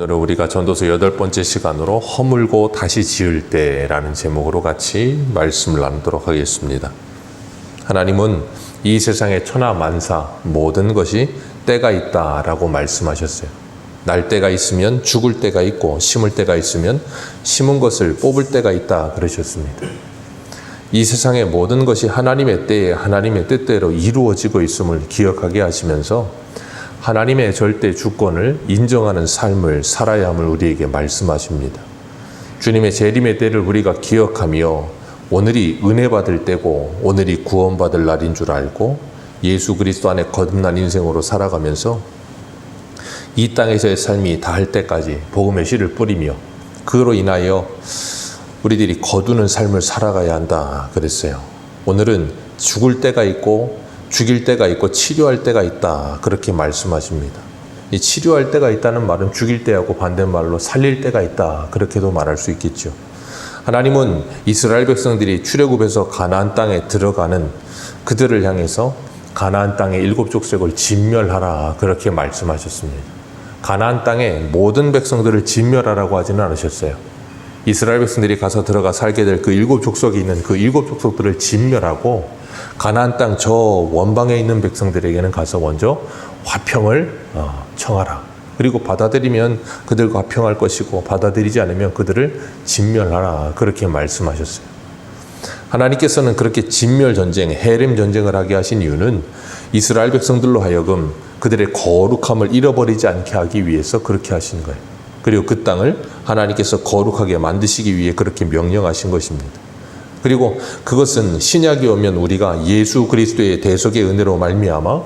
오늘은 우리가 전도서 여덟 번째 시간으로 허물고 다시 지을 때라는 제목으로 같이 말씀을 나누도록 하겠습니다. 하나님은 이 세상의 천하 만사 모든 것이 때가 있다라고 말씀하셨어요. 날 때가 있으면 죽을 때가 있고 심을 때가 있으면 심은 것을 뽑을 때가 있다 그러셨습니다. 이 세상의 모든 것이 하나님의 때에 하나님의 뜻대로 이루어지고 있음을 기억하게 하시면서 하나님의 절대 주권을 인정하는 삶을 살아야 함을 우리에게 말씀하십니다. 주님의 재림의 때를 우리가 기억하며 오늘이 은혜 받을 때고 오늘이 구원받을 날인 줄 알고 예수 그리스도 안에 거듭난 인생으로 살아가면서 이 땅에서의 삶이 다할 때까지 복음의 씨를 뿌리며 그로 인하여 우리들이 거두는 삶을 살아가야 한다 그랬어요. 오늘은 죽을 때가 있고 죽일 때가 있고 치료할 때가 있다. 그렇게 말씀하십니다. 이 치료할 때가 있다는 말은 죽일 때하고 반대말로 살릴 때가 있다. 그렇게도 말할 수 있겠죠. 하나님은 이스라엘 백성들이 출애굽해서 가나안 땅에 들어가는 그들을 향해서 가나안 땅의 일곱 족속을 진멸하라 그렇게 말씀하셨습니다. 가나안 땅의 모든 백성들을 진멸하라고 하지는 않으셨어요. 이스라엘 백성들이 가서 들어가 살게 될 그 일곱 족속이 있는 그 일곱 족속들을 진멸하고 가나안 땅 저 원방에 있는 백성들에게는 가서 먼저 화평을 어, 청하라. 그리고 받아들이면 그들과 화평할 것이고 받아들이지 않으면 그들을 진멸하라. 그렇게 말씀하셨어요. 하나님께서는 그렇게 진멸 전쟁, 해림 전쟁을 하게 하신 이유는 이스라엘 백성들로 하여금 그들의 거룩함을 잃어버리지 않게 하기 위해서 그렇게 하신 거예요. 그리고 그 땅을 하나님께서 거룩하게 만드시기 위해 그렇게 명령하신 것입니다. 그리고 그것은 신약이 오면 우리가 예수 그리스도의 대속의 은혜로 말미암아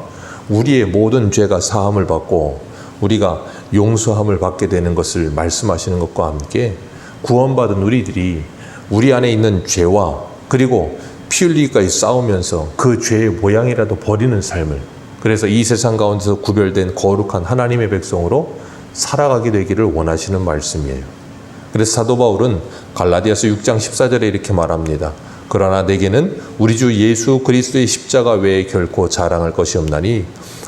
우리의 모든 죄가 사함을 받고 우리가 용서함을 받게 되는 것을 말씀하시는 것과 함께 구원받은 우리들이 우리 안에 있는 죄와 그리고 피 흘리기까지 싸우면서 그 죄의 모양이라도 버리는 삶을 그래서 이 세상 가운데서 구별된 거룩한 하나님의 백성으로 살아가게 되기를 원하시는 말씀이에요. 그래서 사도 바울은 갈라디아서 6장 14절에 이렇게 말합니다. 그러나 내게는 우리 주 예수 그리스도의 십자가 외에 결코 자랑할 것이 없나니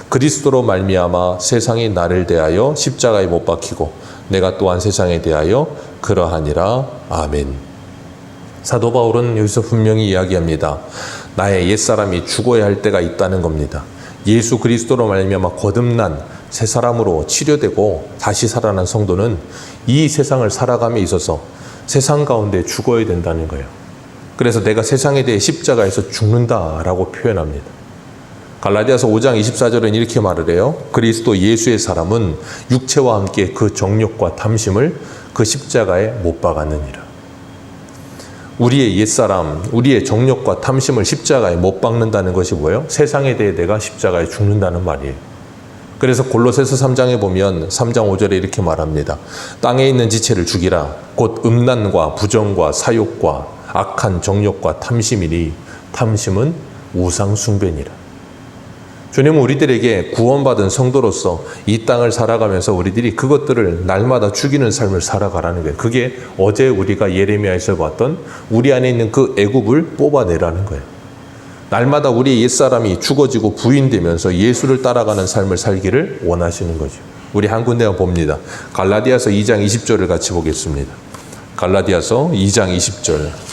그리스도로 말미암아 세상이 나를 대하여 십자가에 못 박히고 내가 또한 세상에 대하여 그러하니라 아멘. 사도 바울은 여기서 분명히 이야기합니다. 나의 옛사람이 죽어야 할 때가 있다는 겁니다. 예수 그리스도로 말미암아 거듭난 새 사람으로 치료되고 다시 살아난 성도는 이 세상을 살아감에 있어서 세상 가운데 죽어야 된다는 거예요. 그래서 내가 세상에 대해 십자가에서 죽는다라고 표현합니다. 갈라디아서 5장 24절은 이렇게 말을 해요. 그리스도 예수의 사람은 육체와 함께 그 정욕과 탐심을 그 십자가에 못 박았느니라. 우리의 옛사람, 우리의 정욕과 탐심을 십자가에 못 박는다는 것이 뭐예요? 세상에 대해 내가 십자가에 죽는다는 말이에요. 그래서 골로새서 3장에 보면 3장 5절에 이렇게 말합니다. 땅에 있는 지체를 죽이라. 곧 음란과 부정과 사욕과 악한 정욕과 탐심이니 탐심은 우상 숭배니라. 주님은 우리들에게 구원받은 성도로서 이 땅을 살아가면서 우리들이 그것들을 날마다 죽이는 삶을 살아가라는 거예요. 그게 어제 우리가 예레미야에서 봤던 우리 안에 있는 그 애굽을 뽑아내라는 거예요. 날마다 우리의 옛사람이 죽어지고 부인되면서 예수를 따라가는 삶을 살기를 원하시는 거죠. 우리 한 군데만 봅니다. 갈라디아서 2장 20절을 같이 보겠습니다. 갈라디아서 2장 20절.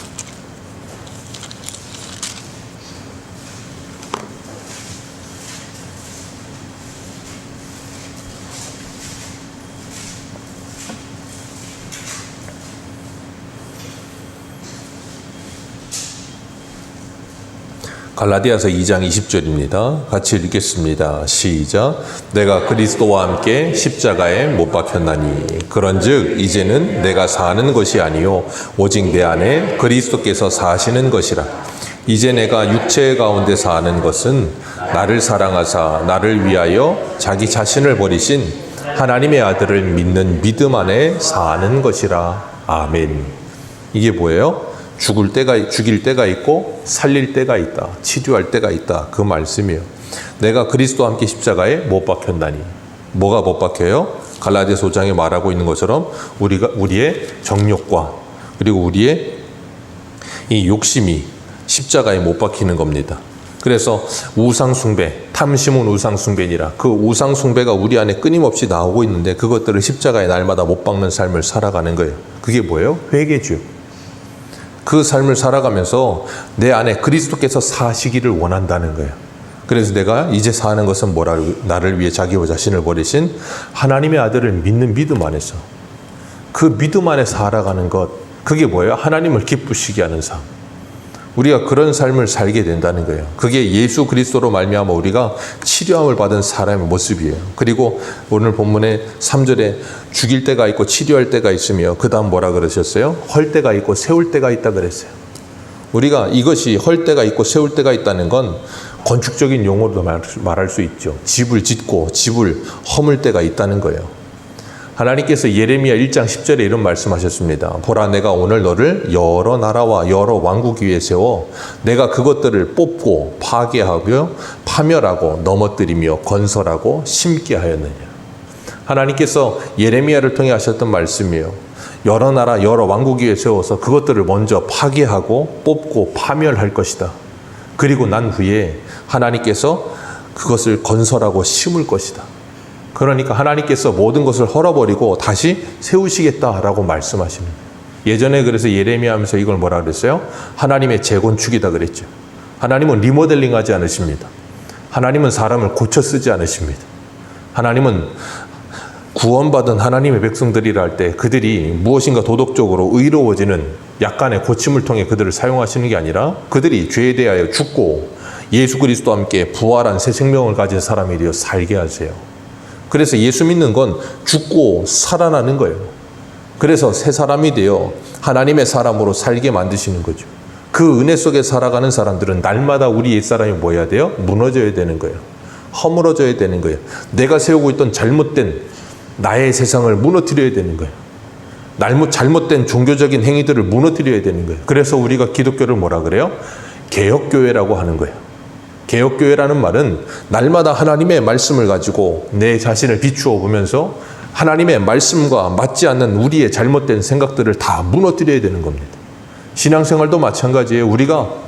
갈라디아서 2장 20절입니다. 같이 읽겠습니다. 시작. 내가 그리스도와 함께 십자가에 못 박혔나니 그런즉 이제는 내가 사는 것이 아니요 오직 내 안에 그리스도께서 사시는 것이라. 이제 내가 육체 가운데 사는 것은 나를 사랑하사 나를 위하여 자기 자신을 버리신 하나님의 아들을 믿는 믿음 안에 사는 것이라. 아멘. 이게 뭐예요? 죽을 때가 죽일 때가 있고 살릴 때가 있다. 치료할 때가 있다. 그 말씀이에요. 내가 그리스도와 함께 십자가에 못 박혔나니 뭐가 못 박혀요? 갈라디아서 5장에 말하고 있는 것처럼 우리가 우리의 정욕과 그리고 우리의 이 욕심이 십자가에 못 박히는 겁니다. 그래서 우상 숭배, 탐심은 우상 숭배니라. 그 우상 숭배가 우리 안에 끊임없이 나오고 있는데 그것들을 십자가에 날마다 못 박는 삶을 살아가는 거예요. 그게 뭐예요? 회개주. 그 삶을 살아가면서 내 안에 그리스도께서 사시기를 원한다는 거예요. 그래서 내가 이제 사는 것은 뭐라 나를 위해 자기와 자신을 버리신 하나님의 아들을 믿는 믿음 안에서 그 믿음 안에 살아가는 것 그게 뭐예요? 하나님을 기쁘시게 하는 삶. 우리가 그런 삶을 살게 된다는 거예요. 그게 예수 그리스도로 말미암아 우리가 치료함을 받은 사람의 모습이에요. 그리고 오늘 본문에 3절에 죽일 때가 있고 치료할 때가 있으며 그다음 뭐라 그러셨어요? 헐 때가 있고 세울 때가 있다 그랬어요. 우리가 이것이 헐 때가 있고 세울 때가 있다는 건 건축적인 용어로도 말할 수 있죠. 집을 짓고 집을 허물 때가 있다는 거예요. 하나님께서 예레미야 1장 10절에 이런 말씀하셨습니다. 보라 내가 오늘 너를 여러 나라와 여러 왕국 위에 세워 내가 그것들을 뽑고 파괴하고 파멸하고 넘어뜨리며 건설하고 심게 하였느냐. 하나님께서 예레미야를 통해 하셨던 말씀이에요. 여러 나라 여러 왕국 위에 세워서 그것들을 먼저 파괴하고 뽑고 파멸할 것이다. 그리고 난 후에 하나님께서 그것을 건설하고 심을 것이다. 그러니까 하나님께서 모든 것을 헐어버리고 다시 세우시겠다라고 거예요. 예전에 그래서 예레미야 하면서 이걸 뭐라 그랬어요? 하나님의 재건축이다 그랬죠. 하나님은 리모델링 하지 않으십니다. 하나님은 사람을 고쳐 쓰지 않으십니다. 하나님은 구원받은 하나님의 백성들이라 할 때 그들이 무엇인가 도덕적으로 의로워지는 약간의 고침을 통해 그들을 사용하시는 게 아니라 그들이 죄에 대하여 죽고 예수 그리스도와 함께 부활한 새 생명을 가진 사람이 되어 살게 하세요. 그래서 예수 믿는 건 죽고 살아나는 거예요. 그래서 새 사람이 되어 하나님의 사람으로 살게 만드시는 거죠. 그 은혜 속에 살아가는 사람들은 날마다 우리 옛사람이 뭐 해야 돼요? 무너져야 되는 거예요. 허물어져야 되는 거예요. 내가 세우고 있던 잘못된 나의 세상을 무너뜨려야 되는 거예요. 날못 잘못된 종교적인 행위들을 무너뜨려야 되는 거예요. 그래서 우리가 기독교를 뭐라 그래요? 개혁교회라고 하는 거예요. 개혁교회라는 말은 날마다 하나님의 말씀을 가지고 내 자신을 비추어 보면서 하나님의 말씀과 맞지 않는 우리의 잘못된 생각들을 다 무너뜨려야 되는 겁니다. 신앙생활도 마찬가지예요. 우리가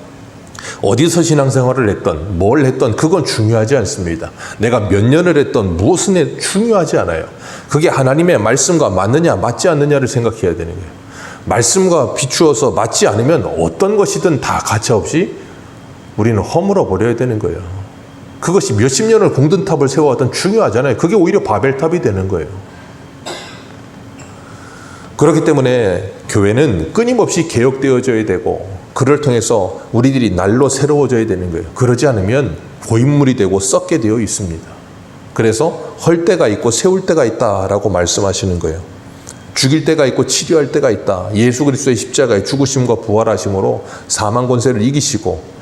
어디서 신앙생활을 했던 뭘 했던 그건 중요하지 않습니다. 내가 몇 년을 했던 무엇은 해 중요하지 않아요. 그게 하나님의 말씀과 맞느냐 맞지 않느냐를 생각해야 되는 거예요. 말씀과 비추어서 맞지 않으면 어떤 것이든 다 가차없이 우리는 허물어 버려야 되는 거예요. 그것이 몇십 년을 공든탑을 세워왔던 중요하잖아요. 그게 오히려 바벨탑이 되는 거예요. 그렇기 때문에 교회는 끊임없이 개혁되어져야 되고 그를 통해서 우리들이 날로 새로워져야 되는 거예요. 그러지 않으면 고인물이 되고 썩게 되어 있습니다. 그래서 헐 때가 있고 세울 때가 있다라고 말씀하시는 거예요. 죽일 때가 있고 치료할 때가 있다. 예수 그리스도의 십자가의 죽으심과 부활하심으로 사망 권세를 이기시고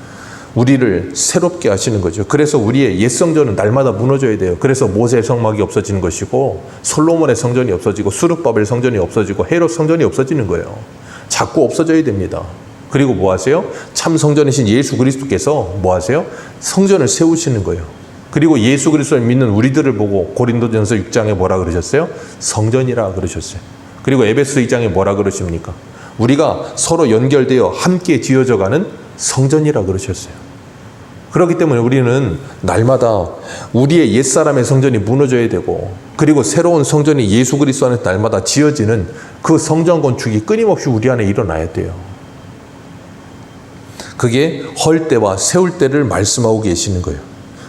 우리를 새롭게 하시는 거죠. 그래서 우리의 옛 성전은 날마다 무너져야 돼요. 그래서 모세 성막이 없어지는 것이고 솔로몬의 성전이 없어지고 수르바벨 성전이 없어지고 헤롯 성전이 없어지는 거예요. 자꾸 없어져야 됩니다. 그리고 뭐 하세요? 참 성전이신 예수 그리스도께서 뭐 하세요? 성전을 세우시는 거예요. 그리고 예수 그리스도를 믿는 우리들을 보고 고린도전서 6장에 뭐라 그러셨어요? 성전이라 그러셨어요. 그리고 에베소 2장에 뭐라 그러십니까? 우리가 서로 연결되어 함께 지어져 가는 성전이라 그러셨어요. 그렇기 때문에 우리는 날마다 우리의 옛사람의 성전이 무너져야 되고 그리고 새로운 성전이 예수 그리스도 안에 날마다 지어지는 그 성전 건축이 끊임없이 우리 안에 일어나야 돼요. 그게 헐 때와 세울 때를 말씀하고 계시는 거예요.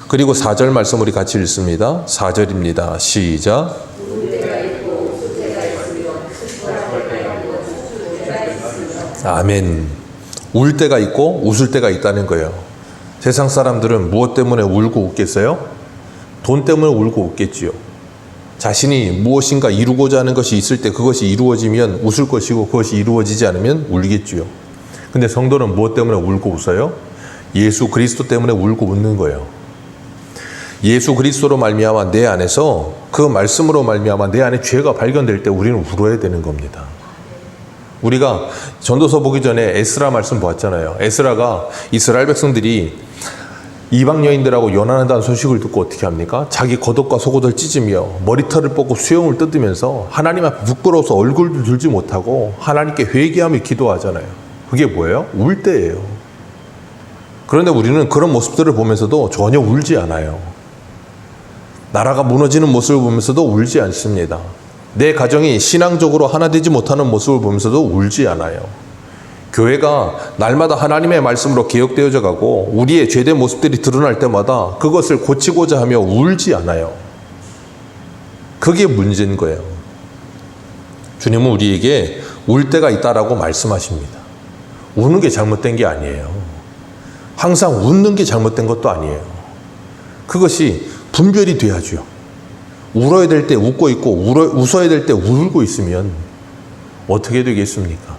그리고 4절 말씀 우리 같이 읽습니다. 4절입니다. 시작. 아멘. 울 때가 있고 웃을 때가 있다는 거예요. 세상 사람들은 무엇 때문에 울고 웃겠어요? 돈 때문에 울고 웃겠지요. 자신이 무엇인가 이루고자 하는 것이 있을 때 그것이 이루어지면 웃을 것이고 그것이 이루어지지 않으면 울겠지요. 근데 성도는 무엇 때문에 울고 웃어요? 예수 그리스도 때문에 울고 웃는 거예요. 예수 그리스도로 말미암아 내 안에서 그 말씀으로 말미암아 내 안에 죄가 발견될 때 우리는 울어야 되는 겁니다. 우리가 전도서 보기 전에 에스라 말씀 보았잖아요. 에스라가 이스라엘 백성들이 이방 여인들하고 연하는다는 소식을 듣고 어떻게 합니까? 자기 겉옷과 속옷을 찢으며 머리털을 뽑고 수염을 뜯으면서 하나님 앞에 부끄러워서 얼굴도 들지 못하고 하나님께 회개하며 기도하잖아요. 그게 뭐예요? 울 때예요. 그런데 우리는 그런 모습들을 보면서도 전혀 울지 않아요. 나라가 무너지는 모습을 보면서도 울지 않습니다. 내 가정이 신앙적으로 하나 되지 못하는 모습을 보면서도 울지 않아요. 교회가 날마다 하나님의 말씀으로 개혁되어져 가고 우리의 죄된 모습들이 드러날 때마다 그것을 고치고자 하며 울지 않아요. 그게 문제인 거예요. 주님은 우리에게 울 때가 있다라고 말씀하십니다. 우는 게 잘못된 게 아니에요. 항상 웃는 게 잘못된 것도 아니에요. 그것이 분별이 돼야죠. 울어야 될 때 웃고 있고 울어, 웃어야 될 때 울고 있으면 어떻게 되겠습니까?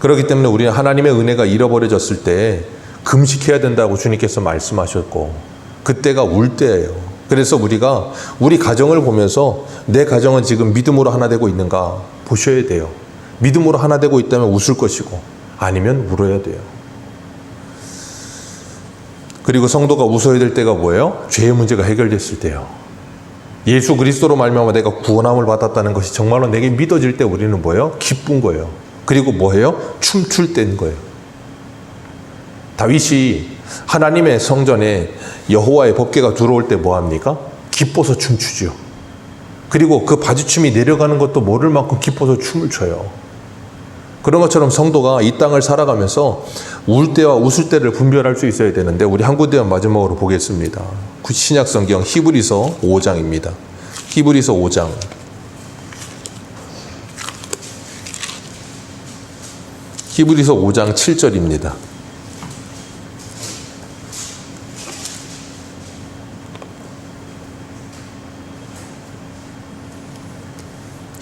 그렇기 때문에 우리는 하나님의 은혜가 잃어버려졌을 때 금식해야 된다고 주님께서 말씀하셨고 그때가 울 때예요. 그래서 우리가 우리 가정을 보면서 내 가정은 지금 믿음으로 하나 되고 있는가 보셔야 돼요. 믿음으로 하나 되고 있다면 웃을 것이고 아니면 울어야 돼요. 그리고 성도가 웃어야 될 때가 뭐예요? 죄의 문제가 해결됐을 때요. 예수 그리스도로 말미암아 내가 구원함을 받았다는 것이 정말로 내게 믿어질 때 우리는 뭐예요? 기쁜 거예요. 그리고 뭐예요? 춤출 때인 거예요. 다윗이 하나님의 성전에 여호와의 법궤가 들어올 때 뭐 합니까? 기뻐서 춤추죠. 그리고 그 바지춤이 내려가는 것도 모를 만큼 기뻐서 춤을 춰요. 그런 것처럼 성도가 이 땅을 살아가면서 울 때와 웃을 때를 분별할 수 있어야 되는데 우리 한 군데만 마지막으로 보겠습니다. 신약 성경 히브리서 5장입니다. 히브리서 5장. 히브리서 5장 7절입니다.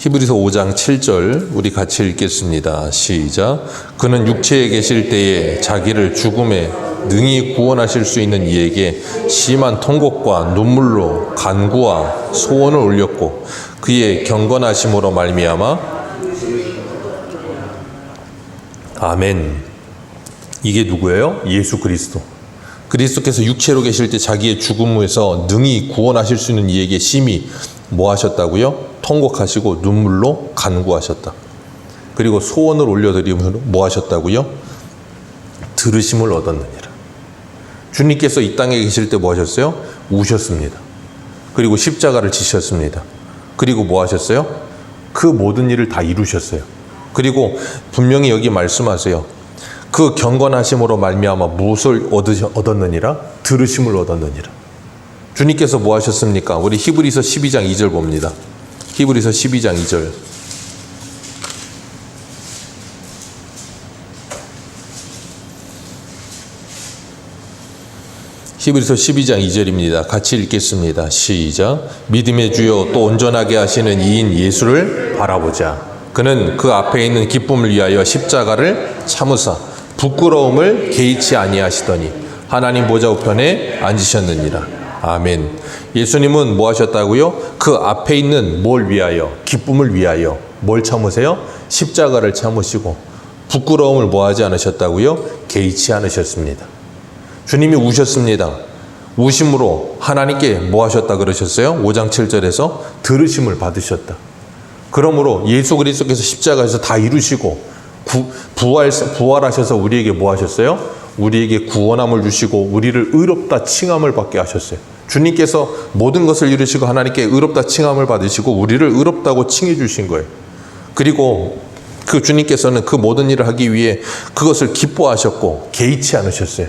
히브리서 5장 7절 우리 같이 읽겠습니다. 시작. 그는 육체에 계실 때에 자기를 죽음에 능히 구원하실 수 있는 이에게 심한 통곡과 눈물로 간구와 소원을 올렸고 그의 경건하심으로 말미암아 아멘. 이게 누구예요? 예수 그리스도. 그리스도께서 육체로 계실 때 자기의 죽음에서 능히 구원하실 수 있는 이에게 심히 뭐 하셨다고요? 통곡하시고 눈물로 간구하셨다. 그리고 소원을 올려드리면 뭐 하셨다고요? 들으심을 얻었느니라. 주님께서 이 땅에 계실 때 뭐 하셨어요? 우셨습니다. 그리고 십자가를 지셨습니다. 그리고 뭐 하셨어요? 그 모든 일을 다 이루셨어요. 그리고 분명히 여기 말씀하세요. 그 경건하심으로 말미암아 무엇을 얻었느니라? 들으심을 얻었느니라. 주님께서 뭐 하셨습니까? 우리 히브리서 12장 2절 봅니다. 히브리서 12장 2절. 히브리서 12장 2절입니다. 같이 읽겠습니다. 시작. 믿음의 주요 또 온전하게 하시는 이인 예수를 바라보자. 그는 그 앞에 있는 기쁨을 위하여 십자가를 참으사 부끄러움을 개의치 아니하시더니 하나님 보좌 우편에 앉으셨느니라. 아멘. 예수님은 뭐 하셨다고요? 그 앞에 있는 뭘 위하여? 기쁨을 위하여. 뭘 참으세요? 십자가를 참으시고 부끄러움을 뭐 하지 않으셨다고요? 개의치 않으셨습니다. 주님이 우셨습니다. 우심으로 하나님께 뭐 하셨다 그러셨어요? 5장 7절에서 들으심을 받으셨다. 그러므로 예수 그리스도께서 십자가에서 다 이루시고 구, 부활, 부활하셔서 우리에게 뭐 하셨어요? 우리에게 구원함을 주시고 우리를 의롭다 칭함을 받게 하셨어요. 주님께서 모든 것을 이루시고 하나님께 의롭다 칭함을 받으시고 우리를 의롭다고 칭해 주신 거예요. 그리고 그 주님께서는 그 모든 일을 하기 위해 그것을 기뻐하셨고 개의치 않으셨어요.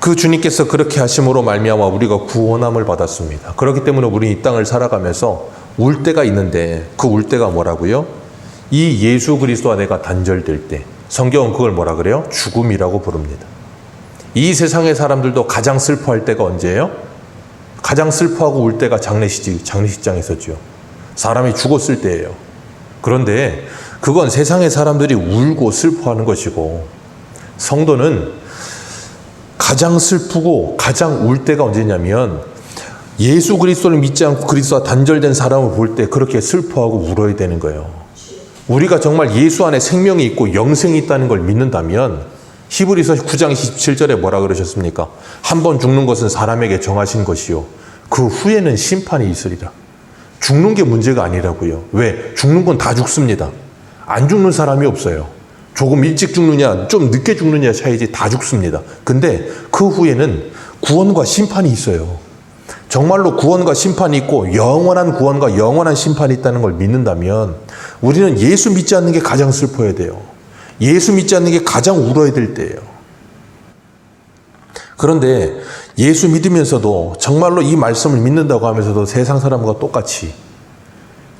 그 주님께서 그렇게 하심으로 말미암아 우리가 구원함을 받았습니다. 그렇기 때문에 우리 이 땅을 살아가면서 울 때가 있는데 그 울 때가 뭐라고요? 이 예수 그리스도와 내가 단절될 때 성경은 그걸 뭐라 그래요? 죽음이라고 부릅니다. 이 세상의 사람들도 가장 슬퍼할 때가 언제예요? 가장 슬퍼하고 울 때가 장례식, 장례식장에서죠. 사람이 죽었을 때예요. 그런데 그건 세상의 사람들이 울고 슬퍼하는 것이고 성도는 가장 슬프고 가장 울 때가 언제냐면 예수 그리스도를 믿지 않고 그리스도와 단절된 사람을 볼 때 그렇게 슬퍼하고 울어야 되는 거예요. 우리가 정말 예수 안에 생명이 있고 영생이 있다는 걸 믿는다면 히브리서 9장 27절에 뭐라 그러셨습니까? 한 번 죽는 것은 사람에게 정하신 것이요. 그 후에는 심판이 있으리라. 죽는 게 문제가 아니라고요. 왜? 죽는 건 다 죽습니다. 안 죽는 사람이 없어요. 조금 일찍 죽느냐, 좀 늦게 죽느냐 차이지 다 죽습니다. 근데 그 후에는 구원과 심판이 있어요. 정말로 구원과 심판이 있고 영원한 구원과 영원한 심판이 있다는 걸 믿는다면 우리는 예수 믿지 않는 게 가장 슬퍼야 돼요. 예수 믿지 않는 게 가장 울어야 될 때예요. 그런데 예수 믿으면서도 정말로 이 말씀을 믿는다고 하면서도 세상 사람과 똑같이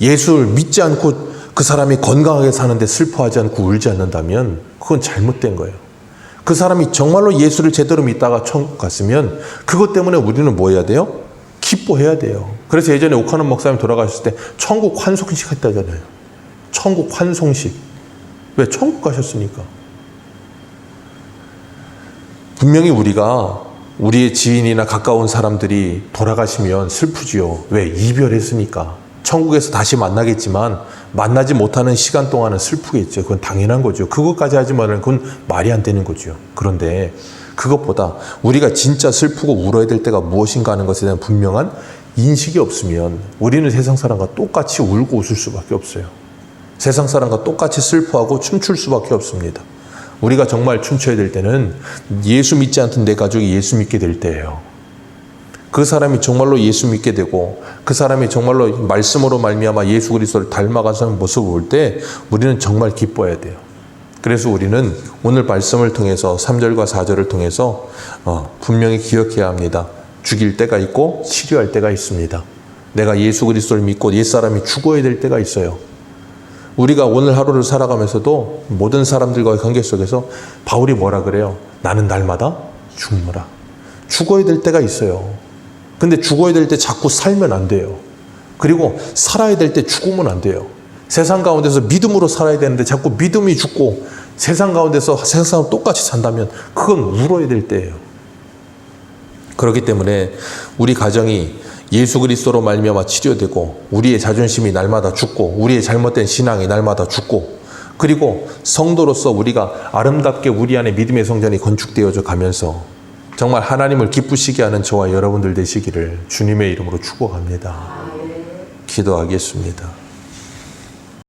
예수를 믿지 않고 그 사람이 건강하게 사는데 슬퍼하지 않고 울지 않는다면 그건 잘못된 거예요. 그 사람이 정말로 예수를 제대로 믿다가 천국 갔으면 그것 때문에 우리는 뭐 해야 돼요? 기뻐해야 돼요. 그래서 예전에 오카노 목사님 돌아가셨을 때 천국 환송식 했다잖아요. 천국 환송식. 왜? 천국 가셨으니까. 분명히 우리가 우리의 지인이나 가까운 사람들이 돌아가시면 슬프지요. 왜? 이별했으니까. 천국에서 다시 만나겠지만 만나지 못하는 시간 동안은 슬프겠죠. 그건 당연한 거죠. 그것까지 하지만은 그건 말이 안 되는 거죠. 그런데 그것보다 우리가 진짜 슬프고 울어야 될 때가 무엇인가 하는 것에 대한 분명한 인식이 없으면 우리는 세상 사람과 똑같이 울고 웃을 수밖에 없어요. 세상 사람과 똑같이 슬퍼하고 춤출 수밖에 없습니다. 우리가 정말 춤춰야 될 때는 예수 믿지 않던 내 가족이 예수 믿게 될 때예요. 그 사람이 정말로 예수 믿게 되고 그 사람이 정말로 말씀으로 말미암아 예수 그리스도를 닮아가는 모습을 볼 때 우리는 정말 기뻐해야 돼요. 그래서 우리는 오늘 말씀을 통해서 3절과 4절을 통해서 어, 분명히 기억해야 합니다. 죽일 때가 있고 치료할 때가 있습니다. 내가 예수 그리스도를 믿고 옛사람이 죽어야 될 때가 있어요. 우리가 오늘 하루를 살아가면서도 모든 사람들과의 관계 속에서 바울이 뭐라 그래요? 나는 날마다 죽노라. 죽어야 될 때가 있어요. 근데 죽어야 될 때 자꾸 살면 안 돼요. 그리고 살아야 될 때 죽으면 안 돼요. 세상 가운데서 믿음으로 살아야 되는데 자꾸 믿음이 죽고 세상 가운데서 세상 똑같이 산다면 그건 울어야 될 때예요. 그렇기 때문에 우리 가정이 예수 그리스도로 말미암아 치료되고 우리의 자존심이 날마다 죽고 우리의 잘못된 신앙이 날마다 죽고 그리고 성도로서 우리가 아름답게 우리 안에 믿음의 성전이 건축되어져 가면서 정말 하나님을 기쁘시게 하는 저와 여러분들 되시기를 주님의 이름으로 축복합니다. 기도하겠습니다.